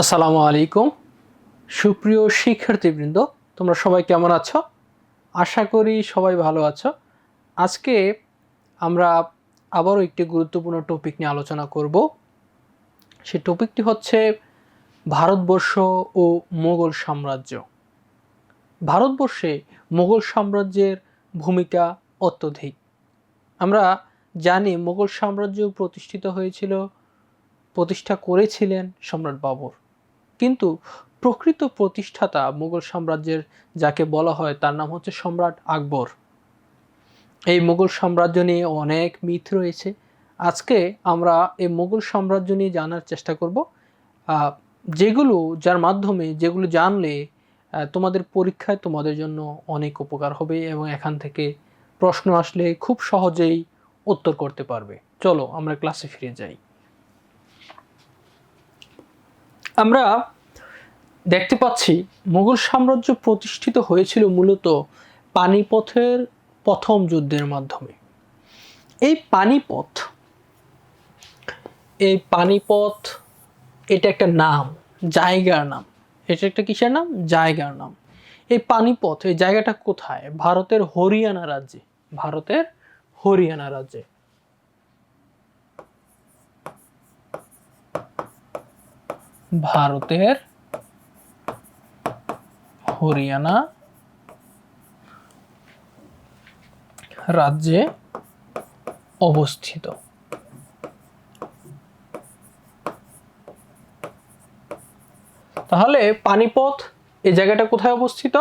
আসসালামু আলাইকুম। সুপ্রিয় শিক্ষার্থীবৃন্দ, তোমরা সবাই কেমন আছো? আশা করি সবাই ভালো আছো। আজকে আমরা আবারও একটি গুরুত্বপূর্ণ টপিক নিয়ে আলোচনা করব। সেই টপিকটি হচ্ছে ভারতবর্ষ ও মোগল সাম্রাজ্য। ভারতবর্ষে মোগল সাম্রাজ্যের ভূমিকা অত্যধিক। আমরা জানি মোগল সাম্রাজ্য প্রতিষ্ঠিত হয়েছিল, প্রতিষ্ঠা করেছিলেন সম্রাট বাবর। কিন্তু প্রকৃত প্রতিষ্ঠাতা মুঘল সাম্রাজ্যের, যাকে বলা হয় তার নাম হচ্ছে সম্রাট আকবর। এই মুঘল সাম্রাজ্য নিয়ে অনেক মিথ রয়েছে। আজকে আমরা এই মুঘল সাম্রাজ্য নিয়ে জানার চেষ্টা করব। যেগুলো, যার মাধ্যমে যেগুলো জানলে তোমাদের পরীক্ষায় তোমাদের জন্য অনেক উপকার হবে এবং এখান থেকে প্রশ্ন আসলে খুব সহজেই উত্তর করতে পারবে। চলো, আমরা ক্লাসে ফিরে যাই। আমরা দেখতে পাচ্ছি মুঘল সাম্রাজ্য প্রতিষ্ঠিত হয়েছিল মূলত পানিপথের প্রথম যুদ্ধের মাধ্যমে। এই পানিপথ এই পানিপথ, এটা একটা নাম, জায়গার নাম। এটা একটা কিসের নাম? জায়গার নাম। এই পানিপথ, এই জায়গাটা কোথায়? ভারতের হরিয়ানা রাজ্যে। ভারতের হরিয়ানা রাজ্যে। ভারতের হরিয়ানা রাজ্যে অবস্থিত। তাহলে পানিপথ এই জায়গাটা কোথায় অবস্থিত?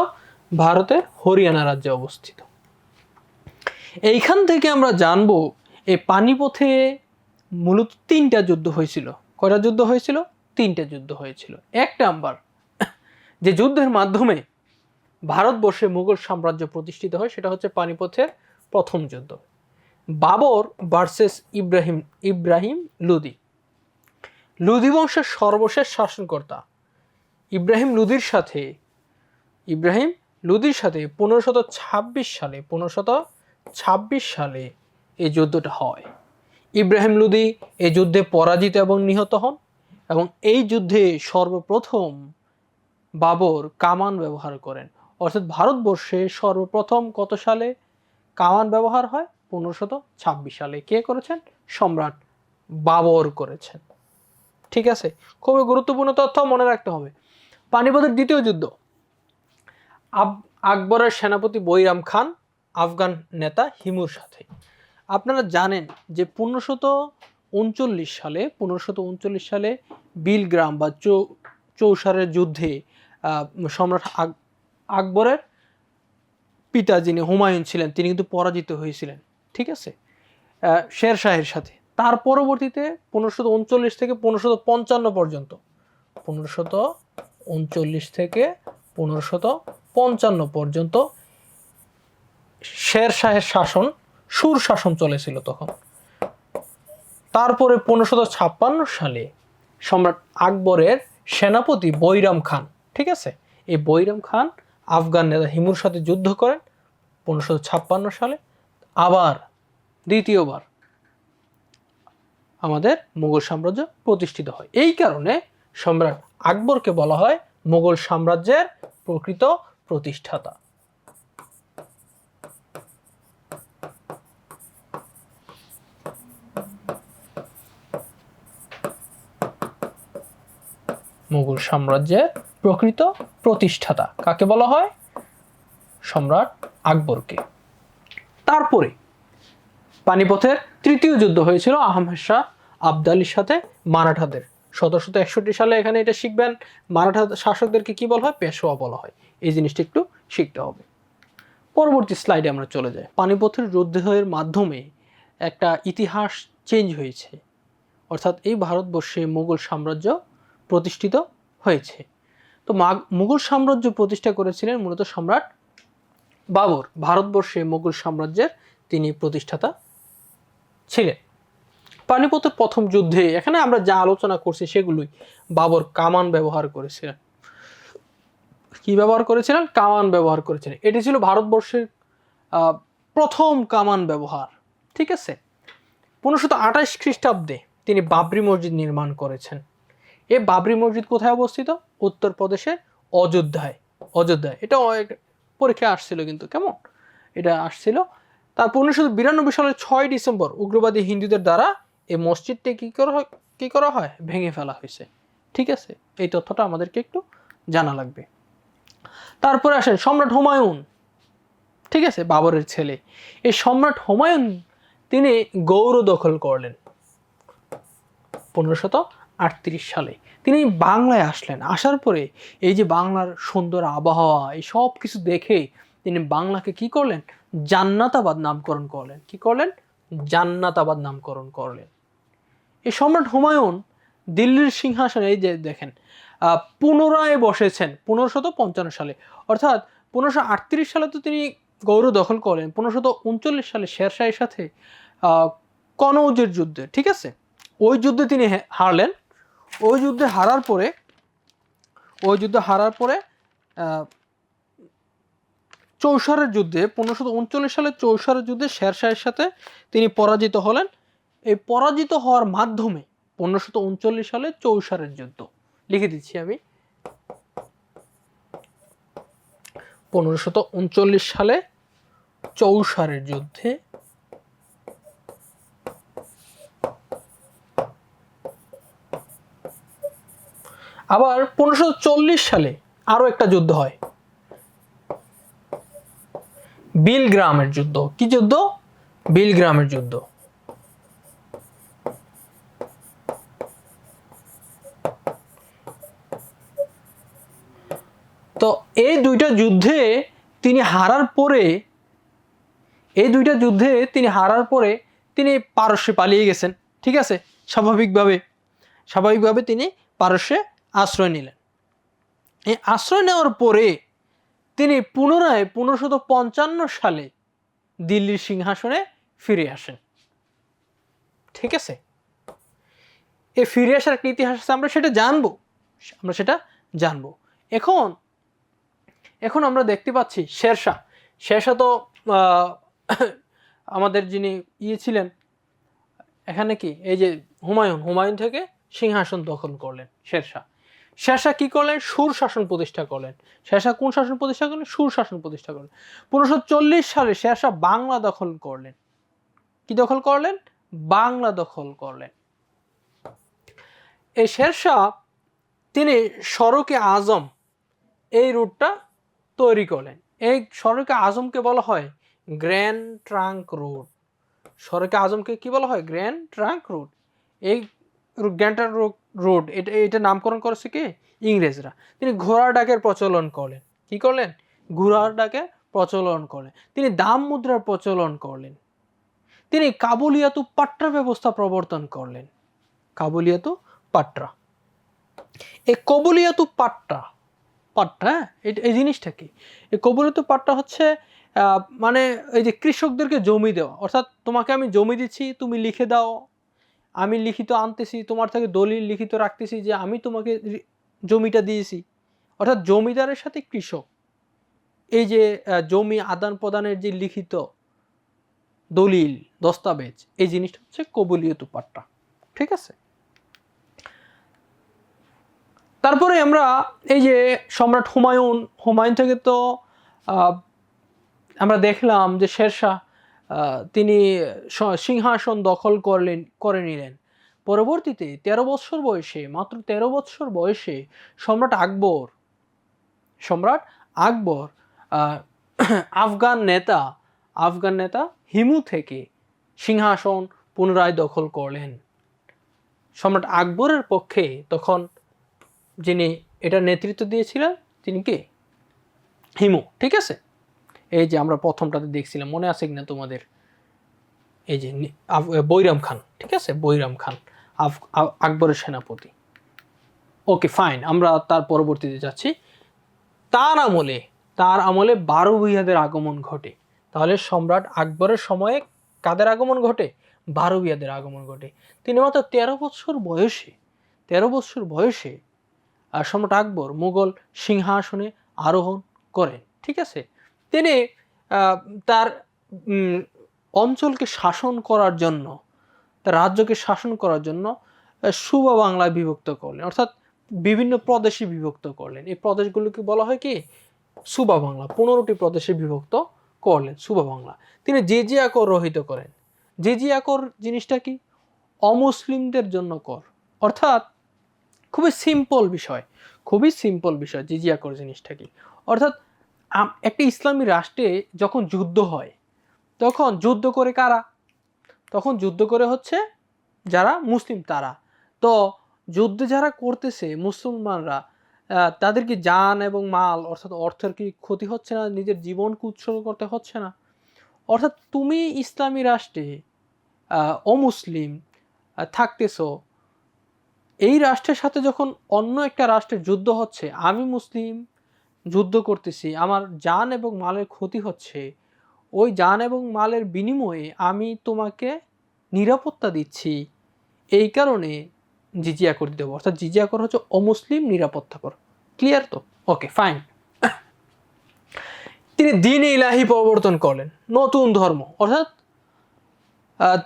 ভারতের হরিয়ানা রাজ্যে অবস্থিত। এইখান থেকে আমরা জানব এই পানিপথে মূলত তিনটা যুদ্ধ হয়েছিল। কয়টা যুদ্ধ হয়েছিল? তিনটা যুদ্ধ হয়েছিল। এক নাম্বার, যে যুদ্ধের মাধ্যমে ভারতবর্ষে মুঘল সাম্রাজ্য প্রতিষ্ঠিত হয়, সেটা হচ্ছে পানিপথের প্রথম যুদ্ধ। বাবর ভার্সেস ইব্রাহিম ইব্রাহিম লুদি। লুদি বংশের সর্বশেষ শাসনকর্তা। ইব্রাহিম লুদির সাথে, ইব্রাহিম লুদির সাথে পনেরোশত ছাব্বিশ সালে, পনেরোশত ছাব্বিশ সালে এই যুদ্ধটা হয়। ইব্রাহিম লুদি এই যুদ্ধে পরাজিত এবং নিহত হন। এবং এই যুদ্ধে সর্বপ্রথম বাবর কামান ব্যবহার করেন। অর্থাৎ ভারতবর্ষে সর্বপ্রথম কত সালে কামান ব্যবহার হয়? পনেরোশত ছাব্বিশ সালে। কে করেছেন? সম্রাট বাবর করেছেন। ঠিক আছে? খুবই গুরুত্বপূর্ণ তথ্য মনে রাখতে হবে। পানিপথের দ্বিতীয় যুদ্ধ। আব- আকবরের সেনাপতি বৈরাম খান, আফগান নেতা হিমুর সাথে। আপনারা জানেন যে পনেরোশত উনচল্লিশ সালে, পনেরোশত উনচল্লিশ সালে বিলগ্রাম বা চৌ, চৌসারের যুদ্ধে সম্রাট আকবরের পিতা যিনি হুমায়ুন ছিলেন, তিনি কিন্তু পরাজিত হয়েছিলেন, ঠিক আছে? শের শাহের সাথে। তার পরবর্তীতে পনেরোশত উনচল্লিশ থেকে পনেরোশত পঞ্চান্ন পর্যন্ত, পনেরোশত উনচল্লিশ থেকে পনেরোশত পঞ্চান্ন পর্যন্ত শের শাহের শাসন, সুর শাসন চলেছিল তখন। তারপরে পনেরোশত ছাপ্পান্ন সালে সম্রাট আকবরের সেনাপতি বৈরাম খান, ঠিক আছে? এই বৈরাম খান আফগান নেতা হিমুর সাথে যুদ্ধ করেন পনেরোশো ছাপ্পান্ন সালে। আবার দ্বিতীয়বার আমাদের মুঘল সাম্রাজ্য প্রতিষ্ঠিত হয়। এই কারণে সম্রাট আকবরকে বলা হয় মুঘল সাম্রাজ্যের প্রকৃত প্রতিষ্ঠাতা। মুঘল সাম্রাজ্যের প্রকৃত প্রতিষ্ঠাতা। কাকে বলা হয়? সম্রাট আকবরকে। তারপরে পানিপথের তৃতীয় যুদ্ধ হয়েছিল আহমেদ শাহ আবদালির সাথে মারাঠাদের। সতেরোশত একষট্টি সালে এখানে এটা শিখবেন। মারাঠা শাসকদেরকে কি বলা হয়? পেশোয়া বলা হয়। এই জিনিসটি একটু শিখতে হবে। পরবর্তী স্লাইডে আমরা চলে যাই। পানিপথের যুদ্ধের মাধ্যমে একটা ইতিহাস চেঞ্জ হয়েছে। অর্থাৎ এই ভারতবর্ষে মুঘল সাম্রাজ্য প্রতিষ্ঠিত হয়েছে। তো মুঘল সাম্রাজ্য প্রতিষ্ঠা করেছিলেন মূলত সম্রাট বাবর। ভারতবর্ষে মুঘল সাম্রাজ্যের তিনি প্রতিষ্ঠাতা ছিলেন। পানিপথের প্রথম যুদ্ধে, এখানে আমরা যা আলোচনা করছি সেগুলোই বাবর কামান ব্যবহার করেছিলেন। কি ব্যবহার করেছিলেন? কামান ব্যবহার করেছিলেন। এটি ছিল ভারতবর্ষের প্রথম কামান ব্যবহার, ঠিক আছে? পনেরোশত আঠাশ খ্রিস্টাব্দে তিনি বাবরি মসজিদ নির্মাণ করেছেন। এই বাবরি মসজিদ কোথায় অবস্থিত? উত্তরপ্রদেশের অযোধ্যায়। অযোধ্যায়। এটা অনেক পরীক্ষায় আসছিল কিন্তু, কেমন? এটা আসছিল। তারপর উনিশশো বিরানব্বই সালের ছয় ডিসেম্বর উগ্রবাদী হিন্দুদের দ্বারা এই মসজিদটি কী করা হয় কী করা হয়? ভেঙে ফেলা হয়েছে। ঠিক আছে? এই তথ্যটা আমাদেরকে একটু জানা লাগবে। তারপরে আসেন সম্রাট হুমায়ুন। ঠিক আছে? বাবরের ছেলে। এই সম্রাট হুমায়ুন তিনি গৌর দখল করলেন। পনেরোশত সালে। তিনি বাংলায় আসলেন। আসার পরে এই যে বাংলার সুন্দর আবহাওয়া, এই সব কিছু দেখে তিনি বাংলাকে কি করলেন? জান্নাতাবাদ নামকরণ করলেন। কি করলেন? জান্নাতাবাদ নামকরণ করলেন। এই সম্রাট হুমায়ুন দিল্লির সিংহাসনে এই যে দেখেন পুনরায় বসেছেন। পনেরোশত পঞ্চান্ন সালে। অর্থাৎ পনেরোশো আটত্রিশ সালে তো তিনি গৌর দখল করেন পনেরোশত উনচল্লিশ সালে শেরশাহের সাথে কনৌজের যুদ্ধে, ঠিক আছে? ওই যুদ্ধে তিনি হারলেন। ওই যুদ্ধে হারার পরে ওই যুদ্ধে হারার পরে চৌসারের যুদ্ধে পনেরোশো উনচল্লিশ সালে চৌসারের যুদ্ধে শেরশাহের সাথে তিনি পরাজিত হলেন। এই পরাজিত হওয়ার মাধ্যমে পনেরোশো উনচল্লিশ সালে চৌসারের যুদ্ধ। লিখে দিচ্ছি আমি। পনেরোশত উনচল্লিশ সালে চৌসারের যুদ্ধে আবার পনেরোশো সালে আরও একটা যুদ্ধ হয়। বিলগ্রামের যুদ্ধ। কি যুদ্ধ? বিলগ্রামের যুদ্ধ। তো এই দুইটা যুদ্ধে তিনি হারার পরে, এই দুইটা যুদ্ধে তিনি হারার পরে তিনি পারস্যে পালিয়ে গেছেন। ঠিক আছে? স্বাভাবিকভাবে। স্বাভাবিকভাবে তিনি পারস্যে আশ্রয় নিলেন। এই আশ্রয় নেওয়ার পরে তিনি পুনরায় পনেরোশত পঞ্চান্ন সালে দিল্লির সিংহাসনে ফিরে আসেন। ঠিক আছে? এ ফিরে আসার একটা ইতিহাস আছে, আমরা সেটা জানব। আমরা সেটা জানব। এখন এখন আমরা দেখতে পাচ্ছি শেরশাহ। শেরশাহ তো আমাদের যিনি ইয়ে ছিলেন, এখানে কি? এই যে হুমায়ুন। হুমায়ুন থেকে সিংহাসন দখল করলেন শেরশাহ। শেরশাহ কি করলেন? সুর শাসন প্রতিষ্ঠা করলেন। শেরশাহ কোন শাসন প্রতিষ্ঠা করলেন? সুর শাসন প্রতিষ্ঠা করলেন। পনেরোশো চল্লিশ সালে শেরশাহ বাংলা দখল করলেন। কি দখল করলেন? বাংলা দখল করলেন। এই শেরশাহ তিনি সড়কে আজম এই রুটটা তৈরি করলেন। এই সড়কে আজমকে বলা হয় গ্র্যান্ড ট্রাঙ্ক রোড সড়কে আজমকে কি বলা হয়? গ্র্যান্ড ট্রাঙ্ক রোড এই গ্র্যান্ড রোড, এটা এটা নামকরণ করেছে কি? ইংরেজরা। তিনি ঘোড়া ডাকের প্রচলন করলেন। কি করলেন? ঘোড়ার ডাকে প্রচলন করলেন। তিনি দাম মুদ্রার প্রচলন করলেন। তিনি কাবুলিয়াতু পাট্রা ব্যবস্থা প্রবর্তন করলেন। কাবুলিয়াতু পাট্রা। এই কবুলিয়াতু পাট্টা পাট্টা হ্যাঁ? এই জিনিসটা কি? এই কবুলিয়াতু পাট্টা হচ্ছে মানে এই যে কৃষকদেরকে জমি দেওয়া। অর্থাৎ তোমাকে আমি জমি দিচ্ছি, তুমি লিখে দাও আমি লিখিত আনতেছি, তোমার থেকে দলিল লিখিত রাখতেছি যে আমি তোমাকে জমিটা দিয়েছি। অর্থাৎ জমিদারের সাথে কৃষক। এই যে জমি আদান প্রদানের যে লিখিত দলিল, দস্তাবেজ, এই জিনিসটা হচ্ছে কবুলিয়ত পাট্টা ঠিক আছে? তারপরে আমরা এই যে সম্রাট হুমায়ুন হুমায়ুন থেকে তো আমরা দেখলাম যে শেরশাহ তিনি সিংহাসন দখল করলেন, করে নিলেন। পরবর্তীতে তেরো বছর বয়সে, মাত্র তেরো বছর বয়সে সম্রাট আকবর সম্রাট আকবর আফগান নেতা আফগান নেতা হিমু থেকে সিংহাসন পুনরায় দখল করলেন। সম্রাট আকবরের পক্ষে তখন যিনি এটা নেতৃত্ব দিয়েছিলেন, তিনি কে? হিমু, ঠিক আছে? এই যে আমরা প্রথমটাতে দেখছিলাম, মনে আছে কিনা তোমাদের? এই যে বৈরাম খান, ঠিক আছে? বৈরাম খান আকবরের সেনাপতি। ওকে ফাইন আমরা তার পরবর্তীতে যাচ্ছি। তার আমলে তার আমলে বারো ভূইয়াদের আগমন ঘটে। তাহলে সম্রাট আকবরের সময়ে কাদের আগমন ঘটে? বারো ভূইয়াদের আগমন ঘটে। তিনি মাত্র তেরো বছর বয়সে, তেরো বছর বয়সে সম্রাট আকবর মুঘল সিংহাসনে আরোহণ করেন, ঠিক আছে? তিনি তার অঞ্চলকে শাসন করার জন্য, তার রাজ্যকে শাসন করার জন্য সুবা বাংলায় বিভক্ত করলেন। অর্থাৎ বিভিন্ন প্রদেশে বিভক্ত করলেন। এই প্রদেশগুলোকে বলা হয় কি? সুবা বাংলা। পনেরোটি প্রদেশে বিভক্ত করলেন সুবা বাংলা। তিনি জেজিয়া কর রহিত করেন। জেজিয়া কর জিনিসটা কি? অমুসলিমদের জন্য কর। অর্থাৎ খুবই সিম্পল বিষয়। খুবই সিম্পল বিষয় জিজিয়া কর জিনিসটা কি? অর্থাৎ একটা ইসলামী রাষ্ট্রে যখন যুদ্ধ হয়, তখন যুদ্ধ করে কারা? তখন যুদ্ধ করে হচ্ছে যারা মুসলিম তারা। তো যুদ্ধ যারা করতেছে মুসলমানরা তাদের কি জান এবং মাল অর্থাৎ অর্থের কি ক্ষতি হচ্ছে না? নিজের জীবনকে উৎসর্গ করতে হচ্ছে না। অর্থাৎ তুমি ইসলামী রাষ্ট্রে অমুসলিম থাকতেছো। এই রাষ্ট্রের সাথে যখন অন্য একটা রাষ্ট্রের যুদ্ধ হচ্ছে, আমি মুসলিম যুদ্ধ করতেছি, আমার জান এবং মালের ক্ষতি হচ্ছে, ওই জান এবং মালের বিনিময়ে আমি তোমাকে নিরাপত্তা দিচ্ছি। এই কারণে জিজিয়া করে দেবো অর্থাৎ জিজিয়া কর হচ্ছে অমুসলিম নিরাপত্তা কর। ক্লিয়ার তো? ওকে ফাইন তিনি দিন ইলাহি প্রবর্তন করলেন, নতুন ধর্ম। অর্থাৎ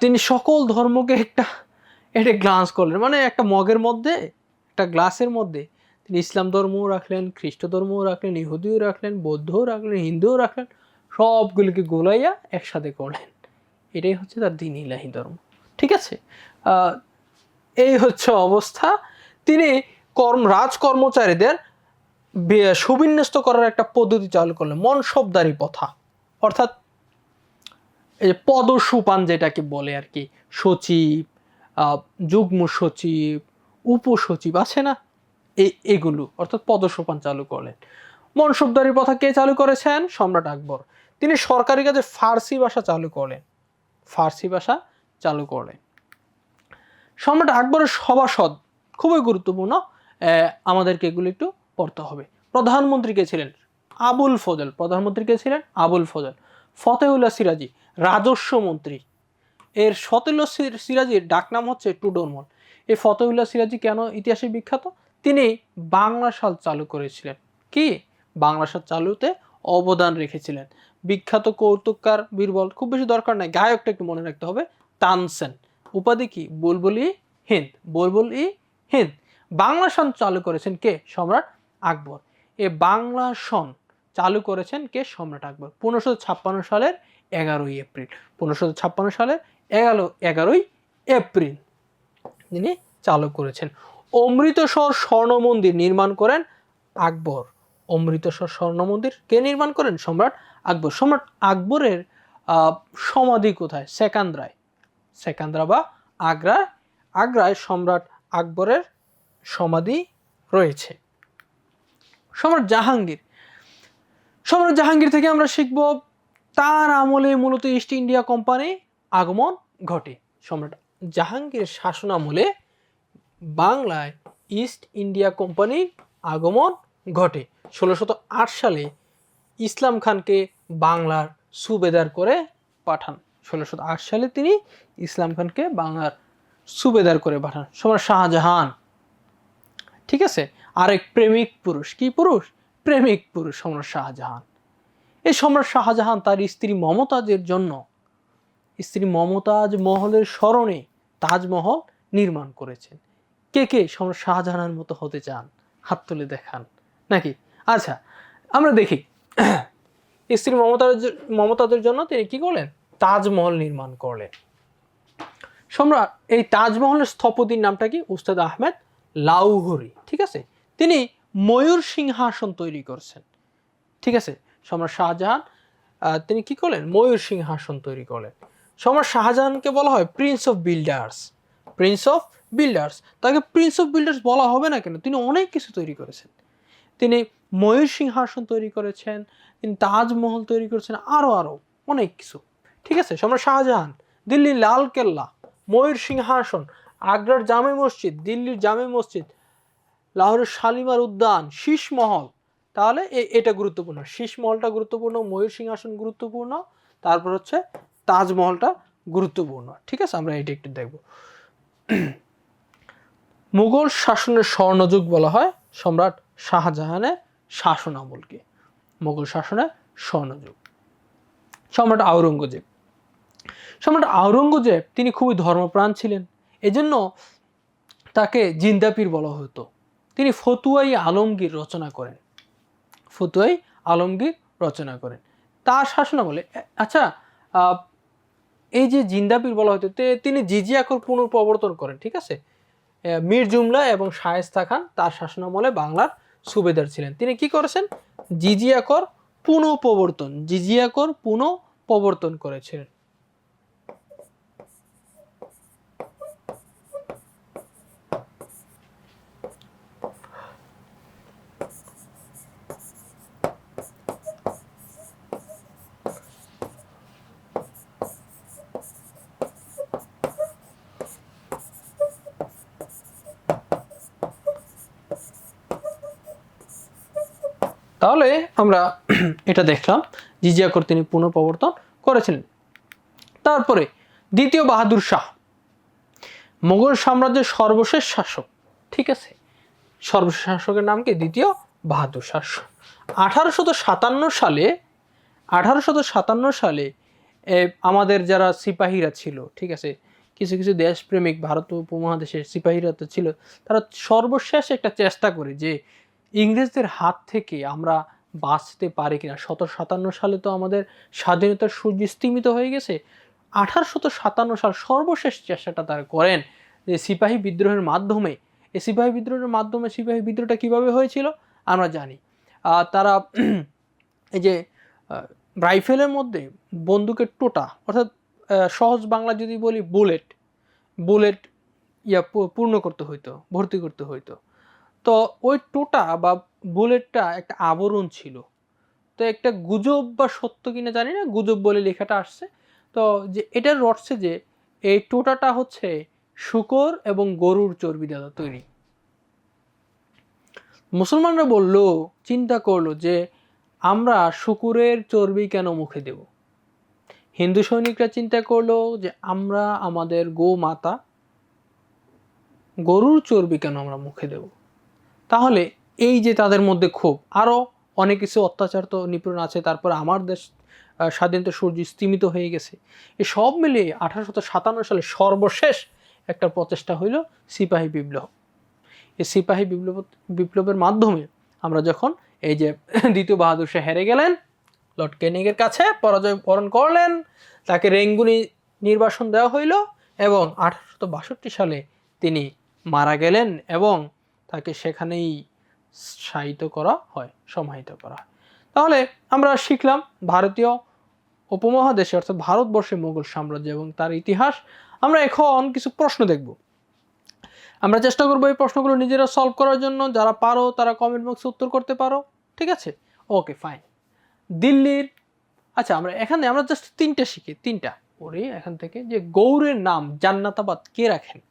তিনি সকল ধর্মকে একটা একটা গ্লান্স করলেন। মানে একটা মগের মধ্যে, একটা গ্লাসের মধ্যে তিনি ইসলাম ধর্মও রাখলেন, খ্রিস্ট ধর্মও রাখলেন, ইহুদিও রাখলেন, বৌদ্ধও রাখলেন, হিন্দুও রাখলেন, সবগুলিকে গোলাইয়া একসাথে করলেন। এটাই হচ্ছে তার দিন ইলাহি ধর্ম। ঠিক আছে? এই হচ্ছে অবস্থা। তিনি কর্ম রাজ কর্মচারীদের সুবিন্যস্ত করার একটা পদ্ধতি চালু করলেন মন মনসবদারি প্রথা। অর্থাৎ এই যে পদসুপান যেটাকে বলে আর কি, সচিব যুগ্ম সচিব উপসচিব আছে না? এগুলো, অর্থাৎ পদসোপান চালু করলেন মনসবদারির প্রথা কে চালু করেছেন? সম্রাট আকবর। তিনি সরকারি কাজে ফার্সি ভাষা চালু করলেন ফার্সি ভাষা চালু করলেন সম্রাট আকবরের সভাসদ, খুবই গুরুত্বপূর্ণ। আমাদেরকে এগুলো একটু পড়তে হবে। প্রধানমন্ত্রী কে ছিলেন? আবুল ফজল। প্রধানমন্ত্রী কে ছিলেন? আবুল ফজল। ফতেউল্লাহ সিরাজি, রাজস্ব মন্ত্রী। এর ফতেউল্লাহ সির- সিরাজির ডাকনাম হচ্ছে টুডরমল এই ফতেউল্লাহ সিরাজি কেন ইতিহাসে বিখ্যাত? তিনি বাংলা সাল চালু করেছিলেন। কি? বাংলা সাল চালুতে অবদান রেখেছিলেন। বিখ্যাত কৌতুককার বীরবল, খুব বেশি দরকার নাই, গায়কটা একটু মনে রাখতে হবে, তানসেন। উপাধি কি? বুলবুল ই হিন্দ। বুলবুল ই হিন্দ। বাংলা সন চালু করেছেন কে? সম্রাট আকবর। এ বাংলা সন চালু করেছেন কে? সম্রাট আকবর। পনেরোশো ছাপ্পান্ন সালের এগারোই এপ্রিল। পনেরোশো ছাপ্পান্ন সালের এগারো, এগারোই এপ্রিল তিনি চালু করেছেন। অমৃতসর স্বর্ণ মন্দির নির্মাণ করেন আকবর। অমৃতসর স্বর্ণ মন্দির কে নির্মাণ করেন? সম্রাট আকবর। সম্রাট আকবরের সমাধি কোথায়? সেকান্দ্রায়। সেকান্দ্রা বা আগ্রা আগ্রায় সম্রাট আকবরের সমাধি রয়েছে। সম্রাট জাহাঙ্গীর। সম্রাট জাহাঙ্গীর থেকে আমরা শিখব, তার আমলে মূলত ইস্ট ইন্ডিয়া কোম্পানি আগমন ঘটে। সম্রাট জাহাঙ্গীরের শাসন আমলে বাংলায় ইস্ট ইন্ডিয়া কোম্পানির আগমন ঘটে। ষোলোশত আট সালে ইসলাম খানকে বাংলার সুবেদার করে পাঠান। ষোলোশত আট সালে তিনি ইসলাম খানকে বাংলার সুবেদার করে পাঠান। সম্রাট শাহজাহান। ঠিক আছে? আরেক প্রেমিক পুরুষ। কি পুরুষ? প্রেমিক পুরুষ সম্রাট শাহজাহান। এই সম্রাট শাহজাহান তার স্ত্রী মমতাজের জন্য স্ত্রী মমতাজ মহলের স্মরণে তাজমহল নির্মাণ করেছেন। কে কে সম্রাট শাহজাহানের মতো হতে চান? হাত তুলে দেখান। নাকি? আচ্ছা আমরা দেখি। স্ত্রী মমতার মমতাদের জন্য তিনি কি করলেন? তাজমহল নির্মাণ করলেন। সম্রাট, এই তাজমহলের স্থপতির নামটা কি? উস্তাদ আহমেদ লাউহরি, ঠিক আছে? তিনি ময়ূর সিংহাসন তৈরি করছেন। ঠিক আছে? সম্রাট শাহজাহান তিনি কি করলেন? ময়ূর সিংহাসন তৈরি করলেন। সম্রাট শাহজাহানকে বলা হয় prince of builders prince of builders, তাকে প্রিন্স অফ বিল্ডার্স বলা হবে না কেন? তিনি অনেক কিছু তৈরি করেছেন। তিনি ময়ূর সিংহাসন তৈরি করেছেন, তিনি তাজমহল তৈরি করেছেন আরও আরও অনেক কিছু। ঠিক আছে? সম্রাট শাহজাহান, দিল্লির লাল কেল্লা, ময়ূর সিংহাসন, আগ্রার জামে মসজিদ, দিল্লির জামে মসজিদ, লাহোরের শালিমার উদ্যান, শীষ মহল। তাহলে এটা গুরুত্বপূর্ণ। শীষ মহলটা গুরুত্বপূর্ণ, ময়ূর সিংহাসন গুরুত্বপূর্ণ, তারপর হচ্ছে তাজমহলটা গুরুত্বপূর্ণ। ঠিক আছে? আমরা এটা একটু দেখব। মুঘল শাসনের স্বর্ণযুগ বলা হয়, সম্রাট শাহজাহানের শাসন আমলকে। মুঘল শাসনের স্বর্ণযুগ। সম্রাট আওরঙ্গজেব। সম্রাট আওরঙ্গজেব, তিনি খুবই ধর্মপ্রাণ ছিলেন। এজন্য তাকে জিন্দাপীর বলা হতো। তিনি ফতুয়াই আলমগীর রচনা করেন। ফতুয়াই আলমগীর রচনা করেন। তার শাসনামলে আচ্ছা এই যে জিন্দাবির বলা হতো তিনি জিজিয়াকর পুনঃপ্রবর্তন করেন, ঠিক আছে? মীর জুমলা এবং শায়েস্তা খান তার শাসনামলে বাংলার সুবেদার ছিলেন। তিনি কি করেছেন? জিজিয়া জিজিয়াকর পুনঃপ্রবর্তন, জিজিয়া কর পুনঃপ্রবর্তন করেছিলেন তাহলে আমরা এটা দেখলাম জিজিয়াকর তিনি পুনঃপ্রবর্তন করেছিলেন। তারপরে দ্বিতীয় বাহাদুর শাহ, মোগল সাম্রাজ্যের সর্বশেষ শাসক, ঠিক আছে? সর্বশেষ শাসকের নাম কি? দ্বিতীয় বাহাদুর শাহ। আঠারোশত সাতান্ন সালে, আঠারোশত সাতান্ন সালে আমাদের যারা সিপাহীরা ছিল, ঠিক আছে? কিছু কিছু দেশপ্রেমিক ভারত উপমহাদেশের সিপাহীরা তো ছিল, তারা সর্বশেষ একটা চেষ্টা করে যে ইংরেজদের হাত থেকে আমরা বাঁচতে পারে কিনা? সতেরো সাতান্ন সালে তো আমাদের স্বাধীনতার সূর্য স্তিমিত হয়ে গেছে। আঠারোশত সাতান্ন সাল সর্বশেষ চেষ্টাটা তারা করেন যে সিপাহী বিদ্রোহের মাধ্যমে। এই সিপাহী বিদ্রোহের মাধ্যমে সিপাহী বিদ্রোহটা কীভাবে হয়েছিল? আমরা জানি। তারা এই যে রাইফেলের মধ্যে বন্দুকের টোটা, অর্থাৎ সহজ বাংলা যদি বলি বুলেট বুলেট ইয়া পূর্ণ করতে হইতো, ভর্তি করতে হইতো। তো ওই টোটা বা বুলেটটা একটা আবরণ ছিল। তো একটা গুজব বা সত্য কিনা জানি না, গুজব বলে লেখাটা আসছে। তো যে এটার রটছে যে এই টোটাটা হচ্ছে শুকর এবং গরুর চর্বি দ্বারা তৈরি। মুসলমানরা বলল, চিন্তা করল যে আমরা শুকুরের চর্বি কেন মুখে দেব? হিন্দু সৈনিকরা চিন্তা করল যে আমরা আমাদের গো মাতা গরুর চর্বি কেন আমরা মুখে দেব? তাহলে এই যে তাদের মধ্যে ক্ষোভ আরও অনেক কিছু অত্যাচার তো নিপুণ আছে, তারপর আমার দেশ স্বাধীনতা সূর্য স্তিমিত হয়ে গেছে। এ সব মিলিয়ে আঠারোশত সাতান্ন সালে সর্বশেষ একটা প্রচেষ্টা হইল সিপাহী বিপ্লব। এই সিপাহী বিপ্লব, বিপ্লবের মাধ্যমে আমরা যখন এই যে দ্বিতীয় বাহাদুর শাহ হেরে গেলেন, লর্ড কেনিংয়ের কাছে পরাজয় বরণ করলেন, তাকে রেঙ্গুনি নির্বাসন দেওয়া হইল এবং আঠারোশত বাষট্টি সালে তিনি মারা গেলেন এবং তাকে সেখানেই শায়িত করা হয়, সমাহিত করা তাহলে আমরা শিখলাম ভারতীয় উপমহাদেশে, অর্থাৎ ভারতবর্ষে মোগল সাম্রাজ্য এবং তার ইতিহাস। আমরা এখন কিছু প্রশ্ন দেখব। আমরা চেষ্টা করব এই প্রশ্নগুলো নিজেরা সলভ করার জন্য। যারা পারো, তারা কমেন্ট বক্সে উত্তর করতে পারো। ঠিক আছে? ওকে ফাইন দিল্লির আচ্ছা আমরা এখানে আমরা জাস্ট তিনটা শিখি। তিনটা পড়ি এখান থেকে যে গৌরের নাম জান্নাতাবাদ কে রাখেন?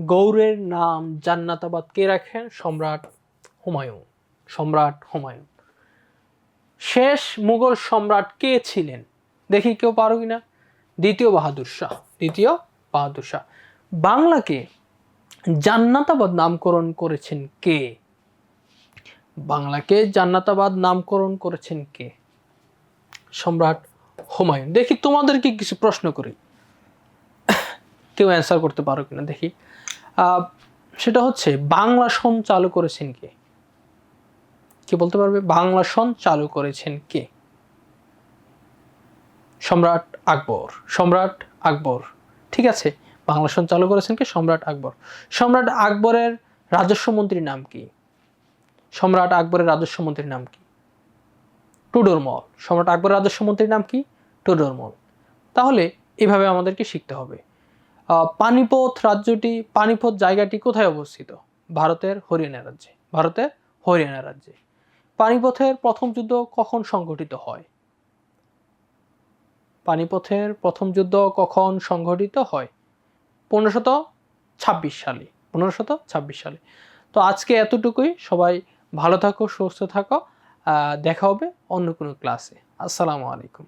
গৌরের নাম জান্নাতাবাদ কে রাখেন? সম্রাট হুমায়ুন, সম্রাট হুমায়ুন। শেষ মুঘল সম্রাট কে ছিলেন? দেখি কেউ পারো কিনা? দ্বিতীয় বাহাদুর শাহ, দ্বিতীয় বাহাদুর শাহ। বাংলাকে জান্নাতাবাদ নামকরণ করেছেন কে? বাংলাকে জান্নাতাবাদ নামকরণ করেছেন কে? সম্রাট হুমায়ুন। দেখি তোমাদেরকে কিছু প্রশ্ন করি। কেউ অ্যান্সার করতে পারো কিনা দেখি। সেটা হচ্ছে, বাংলা সন চালু করেছেন কে? কি বলতে পারবে? বাংলা সন চালু করেছেন কে? সম্রাট আকবর। সম্রাট আকবর। ঠিক আছে? বাংলা সন চালু করেছেন কে? সম্রাট আকবর। সম্রাট আকবরের রাজস্ব মন্ত্রীর নাম কি? সম্রাট আকবরের রাজস্ব মন্ত্রীর নাম কি? টুডোরমল সম্রাট আকবরের রাজস্ব মন্ত্রীর নাম কি? টুডোরমল তাহলে এভাবে আমাদেরকে শিখতে হবে। পানিপথ রাজ্যটি, পানিপথ জায়গাটি কোথায় অবস্থিত? ভারতের হরিয়ানা রাজ্যে। ভারতের হরিয়ানা রাজ্যে। পানিপথের প্রথম যুদ্ধ কখন সংঘটিত হয়? পানিপথের প্রথম যুদ্ধ কখন সংঘটিত হয়? পনেরোশত ছাব্বিশ সালে। পনেরোশত ছাব্বিশ সালে। তো আজকে এতটুকুই। সবাই ভালো থাকো, সুস্থ থাকো। দেখা হবে অন্য কোনো ক্লাসে আসসালামু আলাইকুম।